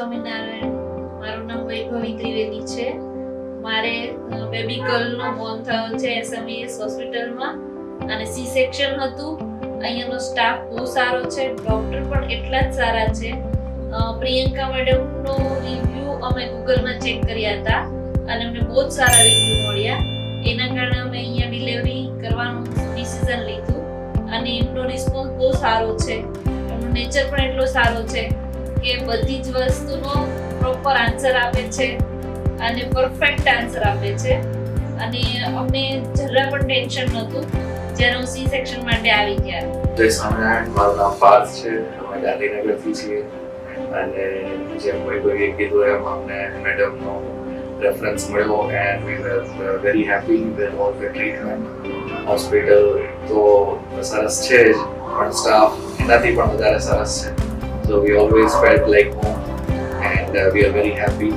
સ્વામિનારાયણ. મારું નામ વૈભવી ત્રિવેદી છે. મારે બેબી ગર્લનો બોર્ન થયો છે એસએમઈએસ હોસ્પિટલમાં અને સી સેક્શન હતું. અહીંયાનો સ્ટાફ બહુ સારો છે, ડોક્ટર પણ એટલા જ સારા છે. પ્રિયંકા મેડમનો રિવ્યુ અમે ગૂગલમાં ચેક કર્યા હતા અને અમને બહુ જ સારા રિવ્યુ મળ્યા. એના કારણે અમે અહીંયા ડિલિવરી કરવાનું ડિસિઝન લીધું અને એમનો રિસ્પોન્સ બહુ સારો છે. એમનો નેચર પણ એટલો સારો છે. કે બધી જ વસ્તુનો પ્રોપર આન્સર આપે છે અને પરફેક્ટ આન્સર આપે છે. અને અમને જરા પણ ટેન્શન નહોતું જ્યારે હું સી સેક્શન માટે આવી ગયા. જય સ્વામિનારાયણ મારું નામ પાર્થ છે. અમે ગાંધીનગરથી છીએ. અને જેમ વૈભવીએ કીધું એમ અમને મેડમનો રેફરન્સ મળ્યો and we were very happy with all the treatment hospital તો સરસ છે જ, પણ સ્ટાફ એનાથી પણ વધારે સરસ છે. So we always felt like home and uh, we are very happy.